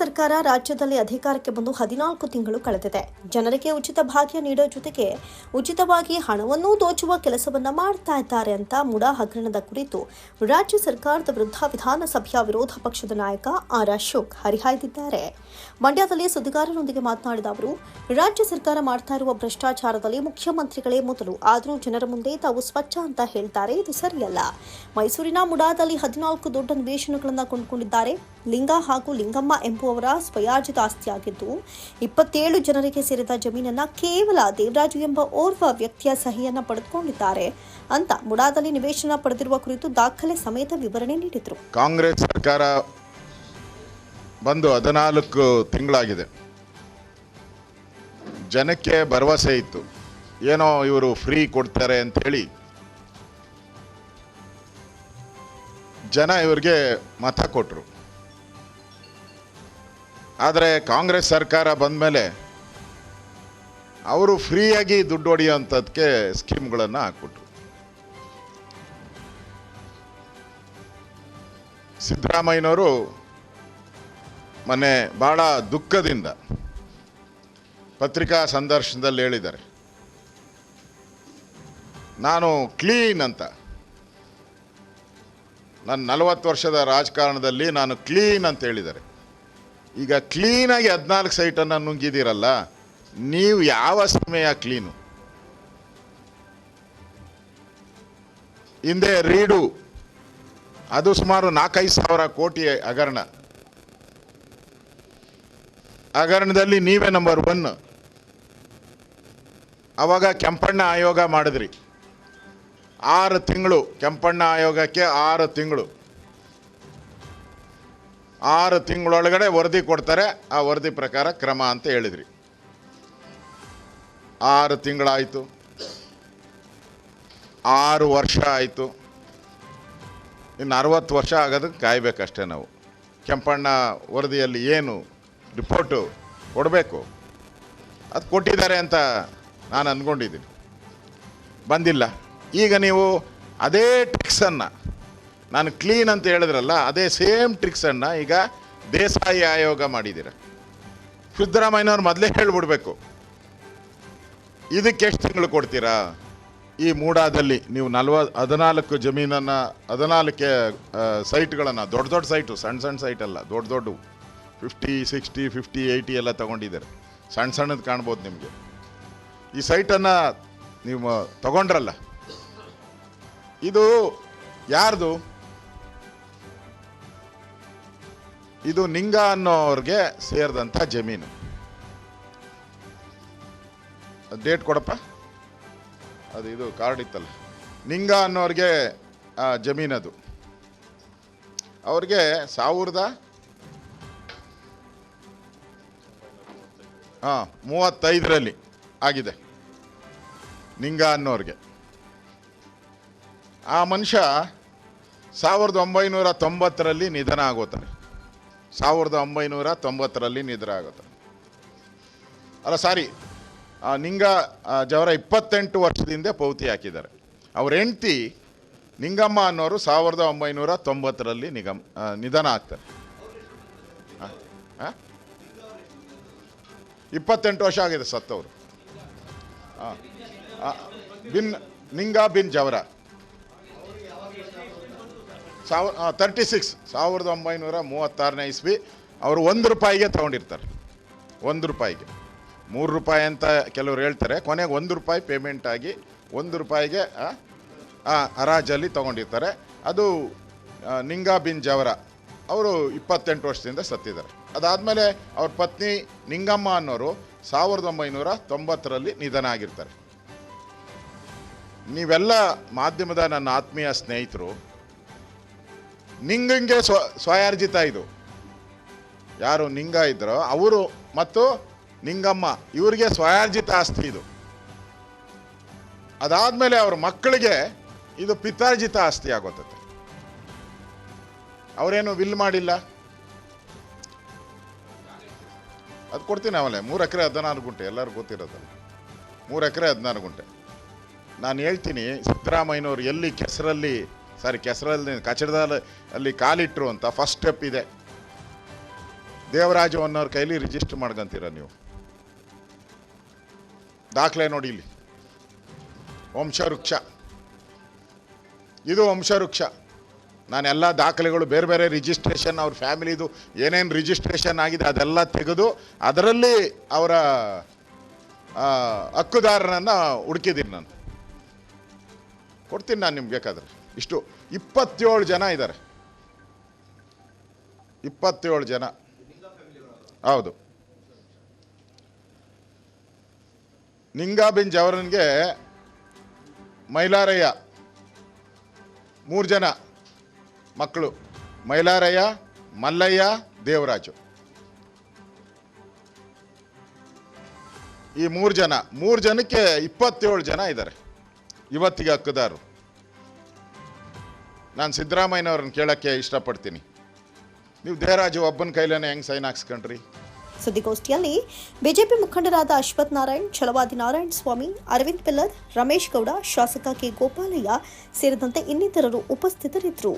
ಸರ್ಕಾರ ರಾಜ್ಯದಲ್ಲಿ ಅಧಿಕಾರಕ್ಕೆ ಬಂದು ಹದಿನಾಲ್ಕು ತಿಂಗಳು ಕಳೆದಿದೆ. ಜನರಿಗೆ ಉಚಿತ ಭಾಗ್ಯ ನೀಡೋ ಜೊತೆಗೆ ಉಚಿತವಾಗಿ ಹಣವನ್ನೂ ದೋಚುವ ಕೆಲಸವನ್ನ ಮಾಡ್ತಾ ಇದ್ದಾರೆ ಅಂತ ಮುಡಾ ಹಗರಣದ ಕುರಿತು ರಾಜ್ಯ ಸರ್ಕಾರದ ವಿರುದ್ಧ ವಿಧಾನಸಭೆಯ ವಿರೋಧ ಪಕ್ಷದ ನಾಯಕ ಆರ್ ಅಶೋಕ್ ಹರಿಹಾಯ್ದಿದ್ದಾರೆ. ಮಂಡ್ಯದಲ್ಲಿ ಸುದ್ದಿಗಾರರೊಂದಿಗೆ ಮಾತನಾಡಿದ ಅವರು, ರಾಜ್ಯ ಸರ್ಕಾರ ಮಾಡ್ತಾ ಇರುವ ಭ್ರಷ್ಟಾಚಾರದಲ್ಲಿ ಮುಖ್ಯಮಂತ್ರಿಗಳೇ ಮೊದಲು, ಆದರೂ ಜನರ ಮುಂದೆ ತಾವು ಸ್ವಚ್ಛ ಅಂತ ಹೇಳ್ತಾರೆ. ಇದು ಸರಿಯಲ್ಲ. ಮೈಸೂರಿನ ಮುಡಾದಲ್ಲಿ ಹದಿನಾಲ್ಕು ದೊಡ್ಡ ನಿವೇಶನಗಳನ್ನು ಕೊಂಡುಕೊಂಡಿದ್ದಾರೆ. ಲಿಂಗ ಹಾಗೂ ಲಿಂಗಮ್ಮ ಎಂಬುವವರ ಸ್ವಯಾರ್ಜಿತ ಆಸ್ತಿಯಾಗಿದ್ದು, ಇಪ್ಪತ್ತೇಳು ಜನರಿಗೆ ಸೇರಿದ ಜಮೀನನ್ನ ಕೇವಲ ದೇವರಾಜು ಎಂಬ ಓರ್ವ ವ್ಯಕ್ತಿಯ ಸಹಿಯನ್ನು ಪಡೆದುಕೊಂಡಿದ್ದಾರೆ ಅಂತ ಮುಡಾದಲ್ಲಿ ನಿವೇಶನ ಪಡೆದಿರುವ ಕುರಿತು ದಾಖಲೆ ಸಮೇತ ವಿವರಣೆ ನೀಡಿದರು. ಕಾಂಗ್ರೆಸ್ ಸರ್ಕಾರ ಬಂದು ಹದಿನಾಲ್ಕು ತಿಂಗಳಾಗಿದೆ. ಜನಕ್ಕೆ ಭರವಸೆ ಇತ್ತು. ಏನೋ ಇವರು ಫ್ರೀ ಕೊಡ್ತಾರೆ ಅಂಥೇಳಿ ಜನ ಇವರಿಗೆ ಮತ ಕೊಟ್ಟರು ಆದರೆ ಕಾಂಗ್ರೆಸ್ ಸರ್ಕಾರ ಬಂದ ಮೇಲೆ ಅವರು ಫ್ರೀಯಾಗಿ ದುಡ್ಡು ಹೊಡೆಯೋಂಥದ್ದಕ್ಕೆ ಸ್ಕೀಮ್ಗಳನ್ನು ಹಾಕ್ಬಿಟ್ರು. ಸಿದ್ದರಾಮಯ್ಯನವರು ಮೊನ್ನೆ ಭಾಳ ದುಃಖದಿಂದ ಪತ್ರಿಕಾ ಸಂದರ್ಶನದಲ್ಲಿ ಹೇಳಿದ್ದಾರೆ. ನಾನು ಕ್ಲೀನ್ ಅಂತ. ನನ್ನ ನಲವತ್ತು ವರ್ಷದ ರಾಜಕಾರಣದಲ್ಲಿ ನಾನು ಕ್ಲೀನ್ ಅಂತ ಹೇಳಿದ್ದಾರೆ. ಈಗ ಕ್ಲೀನಾಗಿ ಹದಿನಾಲ್ಕು ಸೈಟನ್ನು ನುಂಗಿದ್ದೀರಲ್ಲ, ನೀವು ಯಾವ ಸಮಯ ಕ್ಲೀನು? ಹಿಂದೆ ರೀಡು. ಅದು ಸುಮಾರು ನಾಲ್ಕೈದು ಸಾವಿರ ಕೋಟಿ ಹಗರಣ. ಹಗರಣದಲ್ಲಿ ನೀವೇ ನಂಬರ್ ಒನ್ ಅವಾಗ ಕೆಂಪಣ್ಣ ಆಯೋಗ ಮಾಡಿದ್ರಿ. ಆರು ತಿಂಗಳು, ಕೆಂಪಣ್ಣ ಆಯೋಗಕ್ಕೆ ಆರು ತಿಂಗಳು. ಆರು ತಿಂಗಳೊಳಗಡೆ ವರದಿ ಕೊಡ್ತಾರೆ. ಆ ವರದಿ ಪ್ರಕಾರ ಕ್ರಮ ಅಂತ ಹೇಳಿದ್ರಿ. ಆರು ತಿಂಗಳಾಯಿತು. ಆರು ವರ್ಷ ಆಯಿತು. ಇನ್ನು ಅರವತ್ತು ವರ್ಷ ಆಗೋದಕ್ಕೆ ಕಾಯಬೇಕಷ್ಟೇ ನಾವು. ಕೆಂಪಣ್ಣ ವರದಿಯಲ್ಲಿ ಏನು ರಿಪೋರ್ಟು ಕೊಡಬೇಕು? ಅದು ಕೊಟ್ಟಿದ್ದಾರೆ ಅಂತ ನಾನು ಅಂದ್ಕೊಂಡಿದ್ದೀನಿ. ಬಂದಿಲ್ಲ. ಈಗ ನೀವು ಅದೇ ಟ್ರಿಕ್ಸನ್ನು ನಾನು ಕ್ಲೀನ್ ಅಂತ ಹೇಳಿದ್ರಲ್ಲ, ಅದೇ ಸೇಮ್ ಟ್ರಿಕ್ಸನ್ನು ಈಗ ದೇಸಾಯಿ ಆಯೋಗ ಮಾಡಿದ್ದೀರ ಸಿದ್ದರಾಮಯ್ಯನವ್ರು ಮೊದಲೇ ಹೇಳ್ಬಿಡ್ಬೇಕು. ಇದಕ್ಕೆ ಎಷ್ಟು ತಿಂಗಳು ಕೊಡ್ತೀರಾ? ಈ ಮೂಡಾದಲ್ಲಿ ನೀವು ನಲ್ವ, ಹದಿನಾಲ್ಕು ಜಮೀನನ್ನು, ಹದಿನಾಲ್ಕೆ ಸೈಟ್ಗಳನ್ನು ದೊಡ್ಡ ದೊಡ್ಡ ಸೈಟು ಸಣ್ಣ ಸಣ್ಣ ಸೈಟ್ ಅಲ್ಲ ದೊಡ್ಡ ದೊಡ್ಡ ಫಿಫ್ಟಿ ಸಿಕ್ಸ್ಟಿ ಫಿಫ್ಟಿ ಏಯ್ಟಿ ಎಲ್ಲ ತೊಗೊಂಡಿದ್ದಾರೆ. ಸಣ್ಣ ಸಣ್ಣದು ಕಾಣ್ಬೋದು ನಿಮಗೆ. ಈ ಸೈಟನ್ನು ನೀವು ತಗೊಂಡ್ರಲ್ಲ. ಇದು ಯಾರ್ದು? ಇದು ನಿಂಗ ಅನ್ನೋರಿಗೆ ಸೇರಿದಂಥ ಜಮೀನು. ಡೇಟ್ ಕೊಡಪ್ಪ? ಅದು ಇದು ಕಾರ್ಡ್ ಇತ್ತಲ್ಲ. ನಿಂಗ ಅನ್ನೋರಿಗೆ ಜಮೀನದು. ಅವ್ರಿಗೆ ಸಾವಿರದ ಹಾಂ, ಮೂವತ್ತೈದರಲ್ಲಿ ಆಗಿದೆ. ನಿಂಗ ಅನ್ನೋರಿಗೆ. ಆ ಮನುಷ್ಯ ಸಾವಿರದ ಒಂಬೈನೂರ ತೊಂಬತ್ತರಲ್ಲಿ ನಿಧನ ಆಗೋತಾನೆ. ಸಾವಿರದ ಒಂಬೈನೂರ ತೊಂಬತ್ತರಲ್ಲಿ ನಿದ್ರೆ ಆಗುತ್ತೆ. ಅಲ್ಲ, ಸಾರಿ ನಿಂಗ ಜವರ ಇಪ್ಪತ್ತೆಂಟು ವರ್ಷದಿಂದ ಪೌತಿ ಹಾಕಿದ್ದಾರೆ. ಅವ್ರ ಹೆಂಡ್ತಿ ನಿಂಗಮ್ಮ ಅನ್ನೋರು ಸಾವಿರದ ಒಂಬೈನೂರ ತೊಂಬತ್ತರಲ್ಲಿ ನಿಗಮ್ ನಿಧನ ಆಗ್ತಾರೆ? ಇಪ್ಪತ್ತೆಂಟು ವರ್ಷ ಆಗಿದೆ ಸತ್ತವರು. ಹಾಂ ಬಿನ್, ನಿಂಗ ಬಿನ್ ಜವರ. ಸಾವಿರ ತರ್ಟಿ ಸಿಕ್ಸ್ ಸಾವಿರದ ಒಂಬೈನೂರ ಮೂವತ್ತಾರನೇ ಇಸ್ವಿ. ಅವರು ಒಂದು ರೂಪಾಯಿಗೆ ತೊಗೊಂಡಿರ್ತಾರೆ. ಒಂದು ರೂಪಾಯಿಗೆ. ಮೂರು ರೂಪಾಯಿ ಅಂತ ಕೆಲವರು ಹೇಳ್ತಾರೆ. ಕೊನೆಗೆ ಒಂದು ರೂಪಾಯಿ ಪೇಮೆಂಟ್ ಆಗಿ ಒಂದು ರೂಪಾಯಿಗೆ ಹರಾಜಲ್ಲಿ ತೊಗೊಂಡಿರ್ತಾರೆ. ಅದು ನಿಂಗಾ ಬಿನ್ ಜವರ. ಅವರು ಇಪ್ಪತ್ತೆಂಟು ವರ್ಷದಿಂದ ಸತ್ತಿದ್ದಾರೆ. ಅದಾದಮೇಲೆ ಅವ್ರ ಪತ್ನಿ ನಿಂಗಮ್ಮ ಅನ್ನೋರು ಸಾವಿರದ ಒಂಬೈನೂರ ತೊಂಬತ್ತರಲ್ಲಿ ನಿಧನ ಆಗಿರ್ತಾರೆ. ನೀವೆಲ್ಲ ಮಾಧ್ಯಮದ ನನ್ನ ಆತ್ಮೀಯ ಸ್ನೇಹಿತರು ನಿಂಗಂಗೆ ಸ್ವ ಸ್ವಯಾರ್ಜಿತ ಇದು. ಯಾರು ನಿಂಗ ಇದ್ರೋ ಅವರು ಮತ್ತು ನಿಂಗಮ್ಮ, ಇವರಿಗೆ ಸ್ವಯಾರ್ಜಿತ ಆಸ್ತಿ ಇದು. ಅದಾದ್ಮೇಲೆ ಅವ್ರ ಮಕ್ಕಳಿಗೆ ಇದು ಪಿತಾರ್ಜಿತ ಆಸ್ತಿ ಆಗೋತತೆ. ಅವರೇನು ವಿಲ್ ಮಾಡಿಲ್ಲ? ಅದು ಕೊಡ್ತೀನಿ ಆಮೇಲೆ, ಮೂರು ಎಕರೆ ಹದಿನಾರು ಗುಂಟೆ, ಎಲ್ಲರೂ ಗೊತ್ತಿರೋದಲ್ಲ. ಮೂರು ಎಕರೆ ಹದಿನಾರು ಗುಂಟೆ. ನಾನು ಹೇಳ್ತೀನಿ, ಸಿದ್ದರಾಮಯ್ಯನವ್ರು ಎಲ್ಲಿ ಕೆಸರಲ್ಲಿ ಸಾರಿ, ಕೆಸರಲ್ಲಿ, ಕಚಡದಲ್ಲಿ ಅಲ್ಲಿ ಕಾಲಿಟ್ಟರು ಅಂತ ಫಸ್ಟ್ ಸ್ಟೆಪ್ ಇದೆ. ದೇವರಾಜ ಅನ್ನೋರ ಕೈಲಿ ರಿಜಿಸ್ಟರ್ ಮಾಡ್ಕೊಂತೀರ ನೀವು. ದಾಖಲೆ ನೋಡಿ ಇಲ್ಲಿ. ವಂಶವೃಕ್ಷ. ಇದು ವಂಶವೃಕ್ಷ. ನಾನು ಎಲ್ಲ ದಾಖಲೆಗಳು ಬೇರೆ ಬೇರೆ ರಿಜಿಸ್ಟ್ರೇಷನ್ ಅವ್ರ ಫ್ಯಾಮಿಲಿದು ಏನೇನು ರಿಜಿಸ್ಟ್ರೇಷನ್ ಆಗಿದೆ ಅದೆಲ್ಲ ತೆಗೆದು ಅದರಲ್ಲಿ ಅವರ ಹಕ್ಕುದಾರನನ್ನು ಹಕ್ಕುದಾರರನ್ನು ಹುಡುಕಿದ್ದೀನಿ ನಾನು. ಕೊಡ್ತೀನಿ ನಾನು ನಿಮ್ಗೆ ಬೇಕಾದ್ರೆ. ಇಷ್ಟು ಇಪ್ಪತ್ತೇಳು ಜನ ಇದ್ದಾರೆ. ಇಪ್ಪತ್ತೇಳು ಜನ. ಹೌದು. ನಿಂಗಾಬಿಂಜ್ ಜವರನ್ಗೆ ಮೈಲಾರಯ್ಯ ಮೂರು ಜನ ಮಕ್ಕಳು. ಮೈಲಾರಯ್ಯ, ಮಲ್ಲಯ್ಯ, ದೇವರಾಜು. ಈ ಮೂರು ಜನ, ಮೂರು ಜನಕ್ಕೆ ಇಪ್ಪತ್ತೇಳು ಜನ ಇದ್ದಾರೆ. ಇವತ್ತಿಗೆ ಹಕ್ಕುದಾರರು. ನಾನು ಸಿದ್ದರಾಮಯ್ಯನವ್ರನ್ನ ಕೇಳೋಕ್ಕೆ ಇಷ್ಟಪಡ್ತೀನಿ. ನೀವು ದೇವರಾಜು ಒಬ್ಬನ ಕೈಲೇನೆ ಹೆಂಗೆ ಸೈನ್ ಹಾಕ್ಸ್ಕೊಂಡ್ರಿ? ಸುದ್ದಿಗೋಷ್ಠಿಯಲ್ಲಿ ಬಿಜೆಪಿ ಮುಖಂಡರಾದ ಅಶ್ವಥ್ ನಾರಾಯಣ್, ಛಲವಾದಿ ನಾರಾಯಣ ಸ್ವಾಮಿ, ಅರವಿಂದ್ ಪಿಲ್ಲರ್, ರಮೇಶ್ ಗೌಡ, ಶಾಸಕ ಕೆ ಗೋಪಾಲಯ್ಯ ಸೇರಿದಂತೆ ಇನ್ನಿತರರು ಉಪಸ್ಥಿತರಿದ್ದರು.